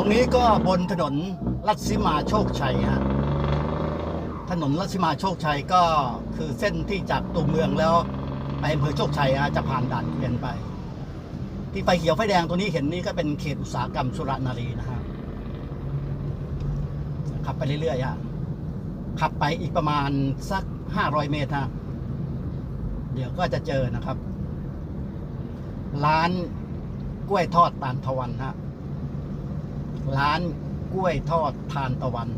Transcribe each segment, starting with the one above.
รงนี้ก็บนถนนลัดสิมาโชคชัยฮะถนนลัดสิมาโชคชัยก็คือเส้นที่จากตัวเมืองแล้วไปอำเภอโชคชัยฮะจะผ่านด่านเกวียนไป ที่ไฟเขียวไฟแดงตัวนี้เห็นนี่ก็เป็นเขตอุตสาหกรรมสุรนารีนะฮะขับไปเรื่อยๆฮะขับไปอีกประมาณสักห้าร้อยเมตรฮะเดี๋ยวก็จะเจอนะครับ ร้านกล้วยทอดตาลทวันฮะ ร้านกล้วยทอดทานตะวัน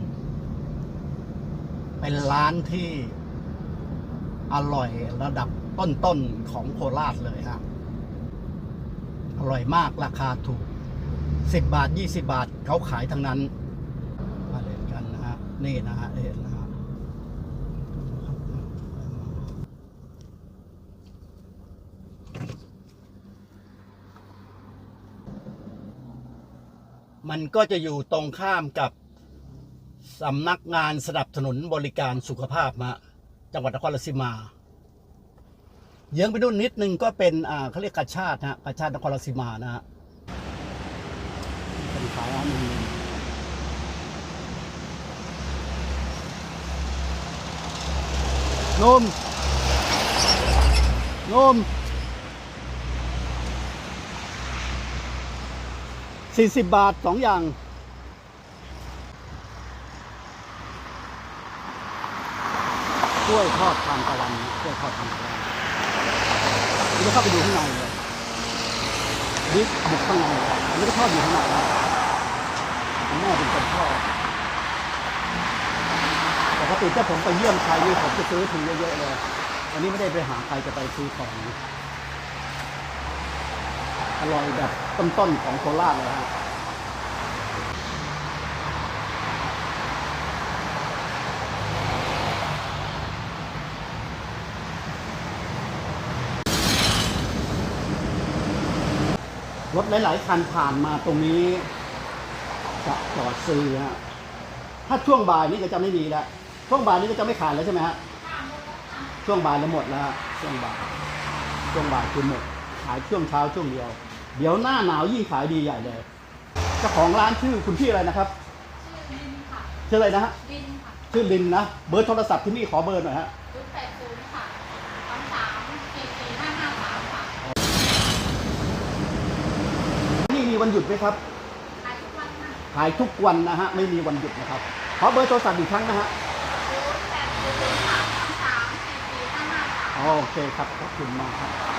เป็นร้านที่อร่อยระดับต้นๆของโคราชเลยฮะอร่อยมากราคาถูก 10 บาท 20 บาทเขาขายทั้งนั้นมาเล่นกันนะฮะ นี่นะฮะเห็นนะฮะ มันก็จะอยู่ตรงข้ามกับสำนักงานสนับสนุนบริการสุขภาพมาจังหวัดนครราชสีมา เยื้องไปนู่นนิดนึงก็เป็นอ่าเขาเรียกกาชาติฮะกาชาตินครราชสีมานะฮะเป็นขายอันหนึงนมนม สี่สิบบาทสองอย่าง กล้วยทอดทานตะวันกล้วยทอดทานตะวันเดี๋ยวเข้าไปดูข้างในเลยนี่บุกข้างในอันนี้ก็ทอดอยู่ข้างในนะแม่เป็นคนทอดปกติถ้าผมไปเยี่ยมใครนี่ผมจะซื้อทีเยอะๆเลย อันนี้ไม่ได้ไปหาใครจะไปซื้อของ อร่อยแบบต้นๆของโคราชเลยฮะรถหลาย ๆ คันผ่านมาตรงนี้จะจอดซื้อฮะ ถ้าช่วงบ่ายนี้ก็จะไม่มีแล้ว ช่วงบ่ายนี้ก็จะไม่ขายแล้วใช่ไหมฮะ ช่วงบ่ายแล้วหมดแล้วช่วงบ่าย ช่วงบ่ายคือหมด ขายช่วงเช้าช่วงเดียว เดี๋ยวหน้าหนาวยิ่งขายดีใหญ่เลยเจ้าของร้านชื่อคุณพี่อะไรนะครับ ชื่อลินค่ะชื่ออะไรนะฮะลินค่ะชื่อลินนะเบอร์โทรศัพท์ที่นี่ขอเบอร์หน่อยฮะศูนย์แปดศูนย์ค่ะสามสามสี่สี่ห้าห้าสามค่ะนี่มีวันหยุดไหมครับขายทุกวันค่ะขายทุกวันนะฮะไม่มีวันหยุดนะครับขอเบอร์โทรศัพท์อีกครั้งนะฮะศูนย์แปดศูนย์ค่ะสามสามสี่สี่ห้าห้าสามโอเคครับขอบคุณมากครับ